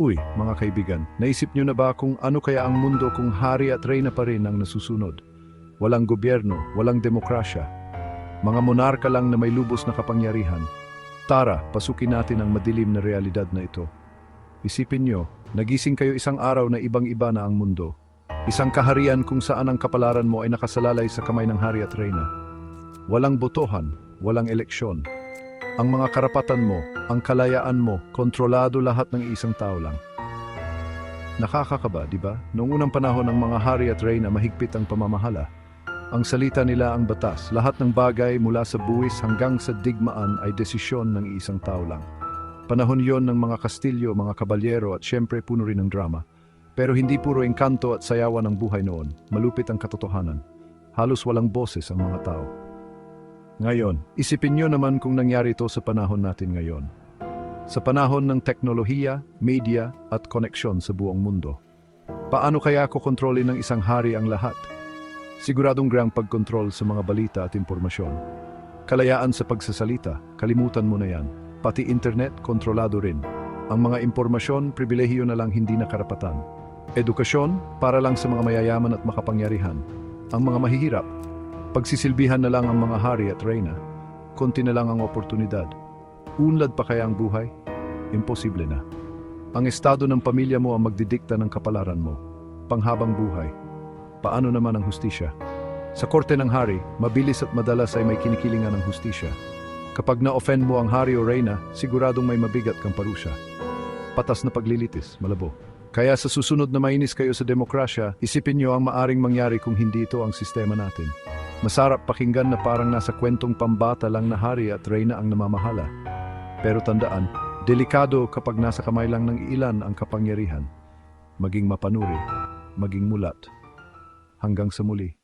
Uy, mga kaibigan, naisip nyo na ba kung ano kaya ang mundo kung hari at reyna pa rin ang nasusunod? Walang gobyerno, walang demokrasya. Mga monarka lang na may lubos na kapangyarihan. Tara, pasukin natin ang madilim na realidad na ito. Isipin nyo, nagising kayo isang araw na ibang-iba na ang mundo. Isang kaharian kung saan ang kapalaran mo ay nakasalalay sa kamay ng hari at reyna. Walang botohan, walang eleksyon. Ang mga karapatan mo, ang kalayaan mo, kontrolado lahat ng isang tao lang. Nakakakaba, di ba? Noong unang panahon ng mga hari at reyna mahigpit ang pamamahala. Ang salita nila ang batas. Lahat ng bagay mula sa buwis hanggang sa digmaan ay desisyon ng isang tao lang. Panahon yon ng mga kastilyo, mga kabalyero at syempre puno rin ng drama. Pero hindi puro engkanto at sayawan ng buhay noon. Malupit ang katotohanan. Halos walang boses ang mga tao. Ngayon, isipin nyo naman kung nangyari ito sa panahon natin ngayon. Sa panahon ng teknolohiya, media at koneksyon sa buong mundo. Paano kaya kukontrolin ng isang hari ang lahat? Siguradong grang pagkontrol sa mga balita at impormasyon. Kalayaan sa pagsasalita, kalimutan mo na yan. Pati internet, kontrolado rin. Ang mga impormasyon, pribilehiyo na lang hindi na. Edukasyon, para lang sa mga mayayaman at makapangyarihan. Ang mga mahihirap, pagsisilbihan na lang ang mga hari at reyna. Konti na lang ang oportunidad. Unlad pa kaya ang buhay? Imposible na. Ang estado ng pamilya mo ang magdidikta ng kapalaran mo. Panghabang buhay. Paano naman ang hustisya? Sa korte ng hari, mabilis at madalas ay may kinikilingan ng hustisya. Kapag na-offend mo ang hari o reyna, siguradong may mabigat kang parusa. Patas na paglilitis, malabo. Kaya sa susunod na mainis kayo sa demokrasya, isipin nyo ang maaring mangyari kung hindi ito ang sistema natin. Masarap pakinggan na parang nasa kwentong pambata lang na hari at reyna ang namamahala. Pero tandaan, delikado kapag nasa kamay lang ng ilan ang kapangyarihan. Maging mapanuri, maging mulat. Hanggang sa muli.